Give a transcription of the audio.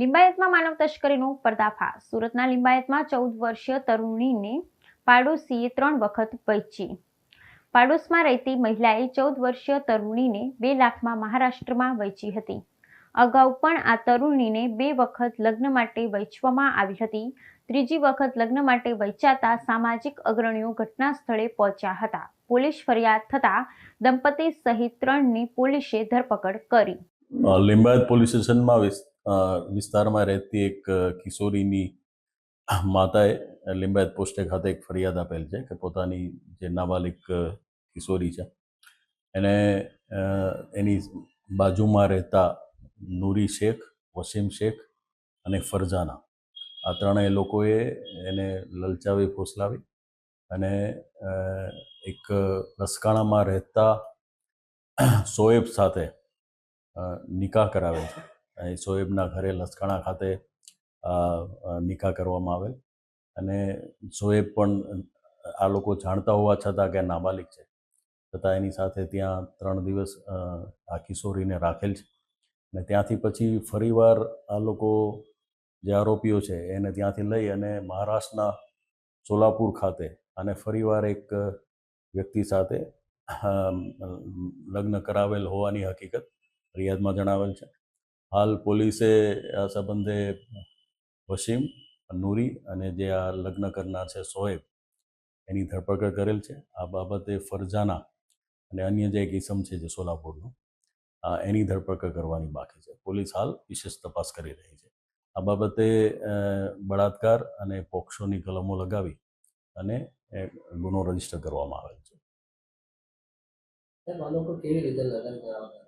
લિંબાયતમાં માનવ તસ્કરીનો પર્દાફાશ. સુરતના લિંબાયતમાં ચૌદ વર્ષીય તરુણીને પાડોશીએ ત્રણ વખત વહેંચી પાડોશમાં રહેતી મહિલાએ ચૌદ વર્ષીય તરુણીને બે લાખમાં મહારાષ્ટ્રમાં વહેંચી હતી. અગાઉ પણ આ તરુણીને બે વખત લગ્ન માટે વહેંચવામાં આવી હતી. ત્રીજી વખત લગ્ન માટે વહેંચાતા સામાજિક અગ્રણીઓ ઘટના સ્થળે પહોંચ્યા હતા. પોલીસ ફરિયાદ થતાં દંપતી સહિત ત્રણની પોલીસે ધરપકડ કરી. લિંબાયત પોલીસ સ્ટેશનમાં વિસ્તારમાં રહેતી એક કિશોરીની માતાએ લિંબાયત પોસ્ટે ખાતે એક ફરિયાદ આપેલ છે કે પોતાની જે નાબાલિક કિશોરી છે, એને એની બાજુમાં રહેતા નૂરી શેખ, વસીમ શેખ અને ફરજાના આ ત્રણેય લોકોએ એને લલચાવી, ફોસલાવી અને એક રસકાણામાં રહેતા શોએબ સાથે નિકાહ કરાવે છે. શોએબના ઘરે લસકાણા ખાતે નિકાહ કરવામાં આવેલ. અને શોએબ પણ આ લોકો જાણતા હોવા છતાં કે નાબાલિક છે. છતાં એની સાથે ત્યાં ત્રણ દિવસ આ કિશોરીને રાખેલ છે. અને ત્યાંથી પછી ફરીવાર આ લોકો જે આરોપીઓ છે એને ત્યાંથી લઈ અને મહારાષ્ટ્રના સોલાપુર ખાતે અને ફરીવાર એક વ્યક્તિ સાથે લગ્ન કરાવેલ હોવાની હકીકત ફરિયાદમાં જણાવેલ છે. હાલ પોલીસે આ સંબંધે વસીમ, નૂરી અને જે આ લગ્ન કરનાર છે સોએબ એની ધરપકડ કરેલ છે. આ બાબતે ફરજાના અને અન્ય જે એક ઇસમ છે જે સોલાપુરનો એની ધરપકડ કરવાની બાકી છે. પોલીસ હાલ વિશેષ તપાસ કરી રહી છે. આ બાબતે બળાત્કાર અને પોક્સોની કલમો લગાવી અને ગુનો રજિસ્ટર કરવામાં આવેલ છે. કેવી રીતે લગ્ન કરાવતા